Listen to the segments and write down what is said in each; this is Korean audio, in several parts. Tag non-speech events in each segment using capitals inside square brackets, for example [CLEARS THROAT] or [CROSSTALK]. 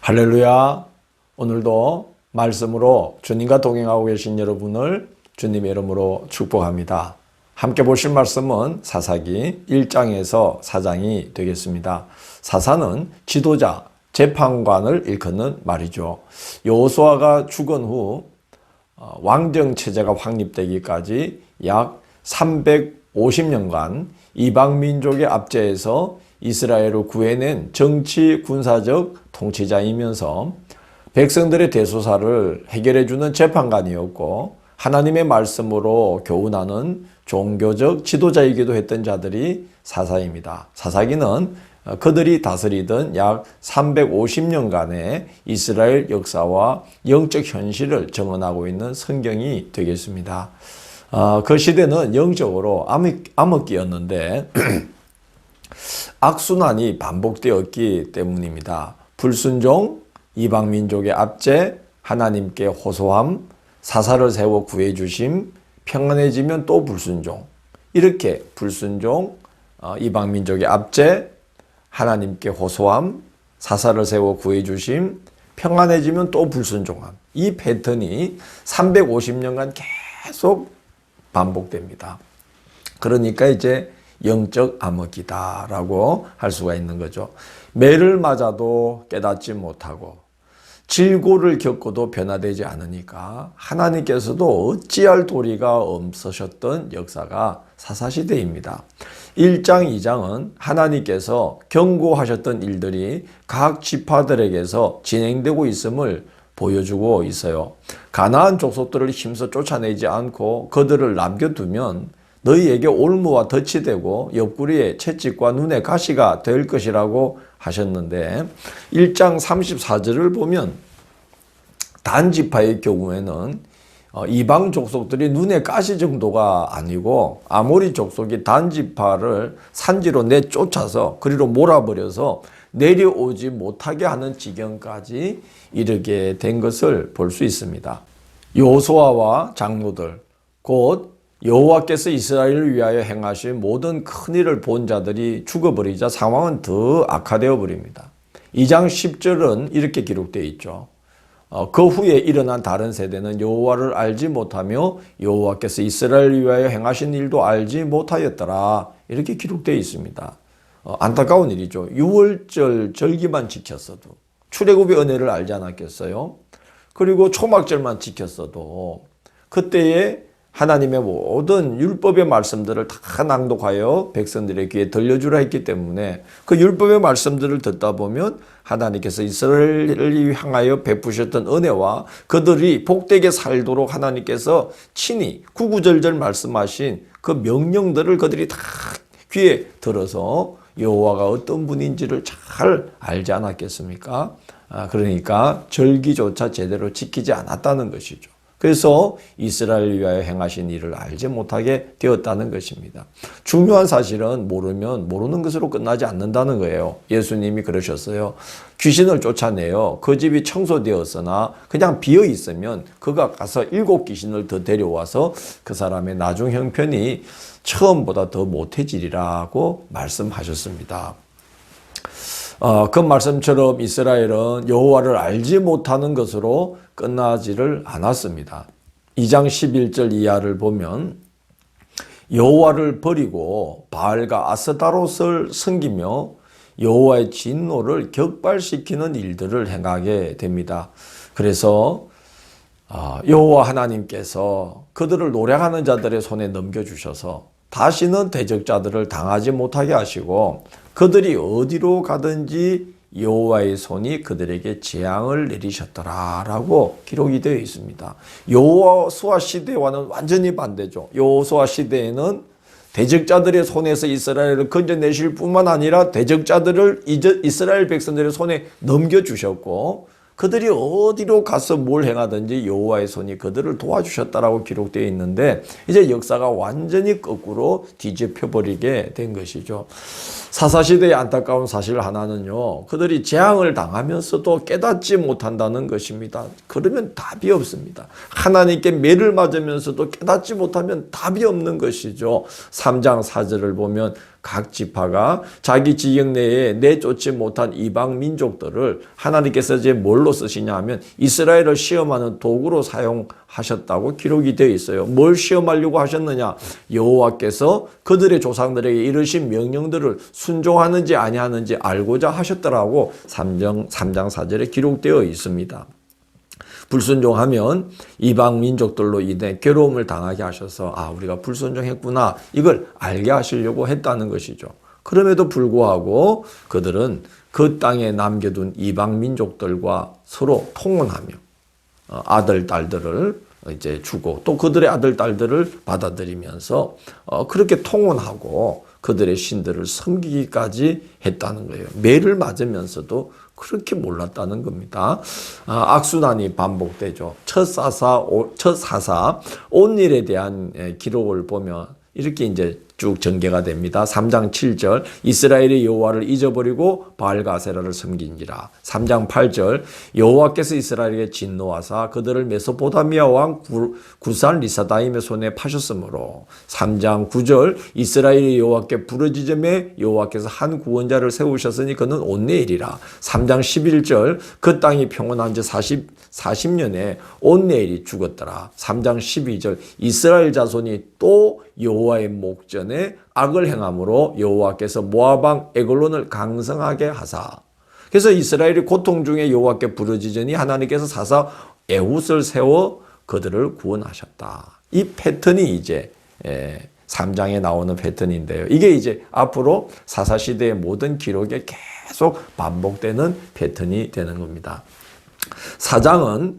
할렐루야. 오늘도 말씀으로 주님과 동행하고 계신 여러분을 주님의 이름으로 축복합니다. 함께 보실 말씀은 사사기 1장에서 4장이 되겠습니다. 사사는 지도자, 재판관을 일컫는 말이죠. 여호수아가 죽은 후 어, 왕정 체제가 확립되기까지 약 350년간 이방 민족의 압제에서 이스라엘을 구해낸 정치 군사적 통치자이면서 백성들의 대소사를 해결해 주는 재판관이었고 하나님의 말씀으로 교훈하는 종교적 지도자이기도 했던 자들이 사사입니다. 사사기는 그들이 다스리던 약 350년간의 이스라엘 역사와 영적 현실을 정언하고 있는 성경이 되겠습니다. 어, 그 시대는 영적으로 암흑, 암흑기였는데 [CLEARS THROAT] 악순환이 반복되었기 때문입니다. 불순종, 이방 민족의 압제, 하나님께 호소함, 사사를 세워 구해 주심, 평안해지면 또 불순종. 이렇게 불순종, 어, 이방 민족의 압제, 하나님께 호소함, 사사를 세워 구해 주심, 평안해지면 또 불순종함. 이 패턴이 350년간 계속 반복됩니다. 그러니까 이제 영적 암흑이다라고 할 수가 있는 거죠. 매를 맞아도 깨닫지 못하고 질고를 겪어도 변화되지 않으니까 하나님께서도 어찌할 도리가 없으셨던 역사가 사사시대입니다. 1장, 2장은 하나님께서 경고하셨던 일들이 각 지파들에게서 진행되고 있음을 보여주고 있어요. 가나안 족속들을 힘써 쫓아내지 않고 그들을 남겨두면 너희에게 올무와 덫이 되고 옆구리에 채찍과 눈에 가시가 될 것이라고 하셨는데 1장 34절을 보면 단지파의 경우에는 어, 이방 족속들이 눈에 가시 정도가 아니고 아모리 족속이 단지파를 산지로 내쫓아서 그리로 몰아버려서 내려오지 못하게 하는 지경까지 이르게 된 것을 볼 수 있습니다. 요소아와 장로들 곧 여호와께서 이스라엘을 위하여 행하신 모든 큰 일을 본 자들이 죽어버리자 상황은 더 악화되어 버립니다. 2장 10절은 이렇게 기록되어 있죠. 어, 그 후에 일어난 다른 세대는 여호와를 알지 못하며 여호와께서 이스라엘을 위하여 행하신 일도 알지 못하였더라. 이렇게 기록되어 있습니다. 어, 안타까운 일이죠. 6월절 절기만 지켰어도 출애굽의 은혜를 알지 않았겠어요? 그리고 초막절만 지켰어도 그때에 하나님의 모든 율법의 말씀들을 다 낭독하여 백성들의 귀에 들려주라 했기 때문에 그 율법의 말씀들을 듣다 보면 하나님께서 이스라엘을 향하여 베푸셨던 은혜와 그들이 복되게 살도록 하나님께서 친히 구구절절 말씀하신 그 명령들을 그들이 다 귀에 들어서 여호와가 어떤 분인지를 잘 알지 않았겠습니까? 아, 그러니까 절기조차 제대로 지키지 않았다는 것이죠. 그래서 이스라엘을 위하여 행하신 일을 알지 못하게 되었다는 것입니다. 중요한 사실은 모르면 모르는 것으로 끝나지 않는다는 거예요. 예수님이 그러셨어요. 귀신을 쫓아내요. 그 집이 청소되었으나 그냥 비어 있으면 그가 가서 일곱 귀신을 더 데려와서 그 사람의 나중 형편이 처음보다 더 못해지리라고 말씀하셨습니다. 어, 그 말씀처럼 이스라엘은 여호와를 알지 못하는 것으로 끝나지를 않았습니다. 2장 11절 이하를 보면 여호와를 버리고 바알과 아스타롯을 섬기며 여호와의 진노를 격발시키는 일들을 행하게 됩니다. 그래서 아, 여호와 하나님께서 그들을 노력하는 자들의 손에 넘겨주셔서 다시는 대적자들을 당하지 못하게 하시고 그들이 어디로 가든지 여호와의 손이 그들에게 재앙을 내리셨더라라고 기록이 되어 있습니다. 여호수아 시대와는 완전히 반대죠. 여호수아 시대에는 대적자들의 손에서 이스라엘을 건져내실 뿐만 아니라 대적자들을 이스라엘 백성들의 손에 넘겨주셨고 그들이 어디로 가서 뭘 행하든지 여호와의 손이 그들을 도와주셨다라고 기록되어 있는데 이제 역사가 완전히 거꾸로 뒤집혀 버리게 된 것이죠. 사사 시대의 안타까운 사실 하나는요. 그들이 재앙을 당하면서도 깨닫지 못한다는 것입니다. 그러면 답이 없습니다. 하나님께 매를 맞으면서도 깨닫지 못하면 답이 없는 것이죠. 3장 4절을 보면 각 지파가 자기 지역 내에 내쫓지 못한 이방 민족들을 하나님께서 이제 뭘로 쓰시냐 하면 이스라엘을 시험하는 도구로 사용하셨다고 기록이 되어 있어요. 뭘 시험하려고 하셨느냐? 여호와께서 그들의 조상들에게 이르신 명령들을 순종하는지 아니하는지 알고자 하셨더라고 3장 3장 4절에 기록되어 있습니다. 불순종하면 이방 민족들로 인해 괴로움을 당하게 하셔서 아 우리가 불순종했구나 이걸 알게 하시려고 했다는 것이죠. 그럼에도 불구하고 그들은 그 땅에 남겨둔 이방 민족들과 서로 통혼하며 어, 아들 딸들을 이제 주고 또 그들의 아들 딸들을 받아들이면서 어, 그렇게 통혼하고 그들의 신들을 섬기기까지 했다는 거예요. 매를 맞으면서도 그렇게 몰랐다는 겁니다. 아, 악순환이 반복되죠. 첫 사사, 오- 첫 사사, 온 일에 대한 예, 기록을 보면 이렇게 이제 쭉 전개가 됩니다. 3장 7절 이스라엘의 여호와를 잊어버리고 바알가세라를 섬긴지라. 3장 8절 여호와께서 이스라엘에게 진노하사 그들을 메소포타미아 왕 구- 구산 리사다임의 손에 파셨으므로 3장 9절 이스라엘의 여호와께 부르짖음에 여호와께서 한 구원자를 세우셨으니 그는 온네일이라. 3장 11절 그 땅이 평온한 지 40, 40년에 온네일이 죽었더라. 3장 12절 이스라엘 자손이 또 여호와의 목전에 악을 행함으로 여호와께서 모압왕 에글론을 강성하게 하사 그래서 이스라엘이 고통 중에 여호와께 부르짖으니 하나님께서 사사 에훗을 세워 그들을 구원하셨다. 이 패턴이 이제 예, 3장에 나오는 패턴인데요. 이게 이제 앞으로 사사 시대의 모든 기록에 계속 반복되는 패턴이 되는 겁니다. 사장은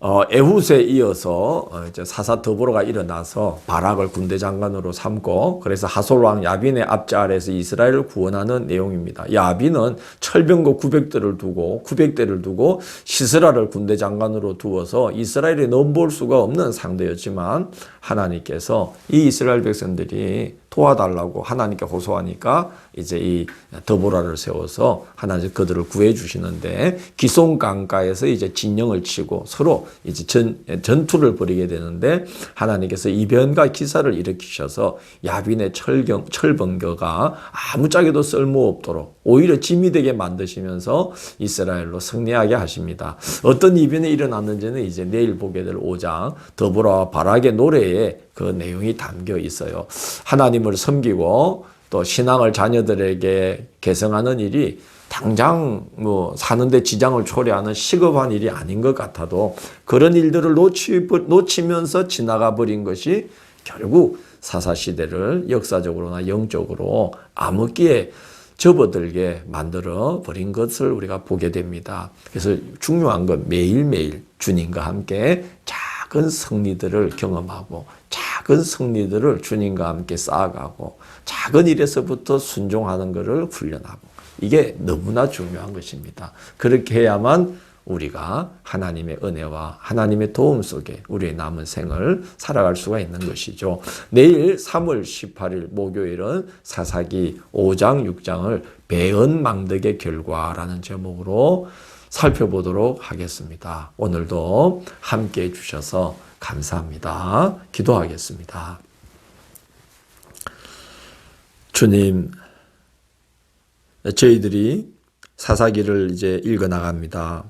어, 에훗에 이어서 어, 이제 사사 더보로가 일어나서 바락을 군대 장관으로 삼고 그래서 하솔 왕 야빈의 앞자 아래서 이스라엘을 구원하는 내용입니다. 야빈은 철병거 900대를 두고 900대를 두고 시스라를 군대 장관으로 두어서 이스라엘이 넘볼 수가 없는 상대였지만 하나님께서 이 이스라엘 백성들이 도와달라고 하나님께 호소하니까 이제 이 더보라를 세워서 하나님 그들을 구해 주시는데 기송 강가에서 이제 진영을 치고 서로 이제 전, 전투를 벌이게 되는데 하나님께서 이변과 기사를 일으키셔서 야빈의 철경 철번겨가 아무짝에도 쓸모 없도록 오히려 짐이 되게 만드시면서 이스라엘로 승리하게 하십니다. 어떤 이변이 일어났는지는 이제 내일 보게 될 5장 더보라와 바락의 노래에 그 내용이 담겨 있어요. 하나님을 섬기고 또 신앙을 자녀들에게 개성하는 일이 당장 뭐 사는데 지장을 초래하는 시급한 일이 아닌 것 같아도 그런 일들을 놓치, 놓치면서 지나가 버린 것이 결국 사사 시대를 역사적으로나 영적으로 암흑기에 접어들게 만들어 버린 것을 우리가 보게 됩니다. 그래서 중요한 건 매일매일 주님과 함께 작은 승리들을 경험하고 작은 승리들을 주님과 함께 쌓아가고 작은 일에서부터 순종하는 것을 훈련하고 이게 너무나 중요한 것입니다. 그렇게 해야만 우리가 하나님의 은혜와 하나님의 도움 속에 우리의 남은 생을 살아갈 수가 있는 것이죠. 내일 3월 18일 목요일은 사사기 5장 6장을 배은망덕의 결과라는 제목으로 살펴보도록 하겠습니다. 오늘도 함께 해주셔서 감사합니다. 기도하겠습니다. 주님, 저희들이 사사기를 이제 읽어 나갑니다.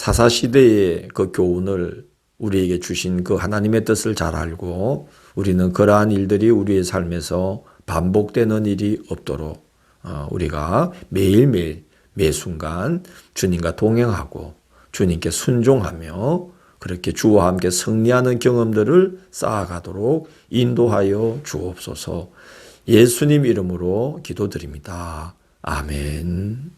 사사 시대의 그 교훈을 우리에게 주신 그 하나님의 뜻을 잘 알고 우리는 그러한 일들이 우리의 삶에서 반복되는 일이 없도록 어, 우리가 매일매일 매 순간 주님과 동행하고 주님께 순종하며 그렇게 주와 함께 승리하는 경험들을 쌓아가도록 인도하여 주옵소서 예수님 이름으로 기도드립니다. 아멘.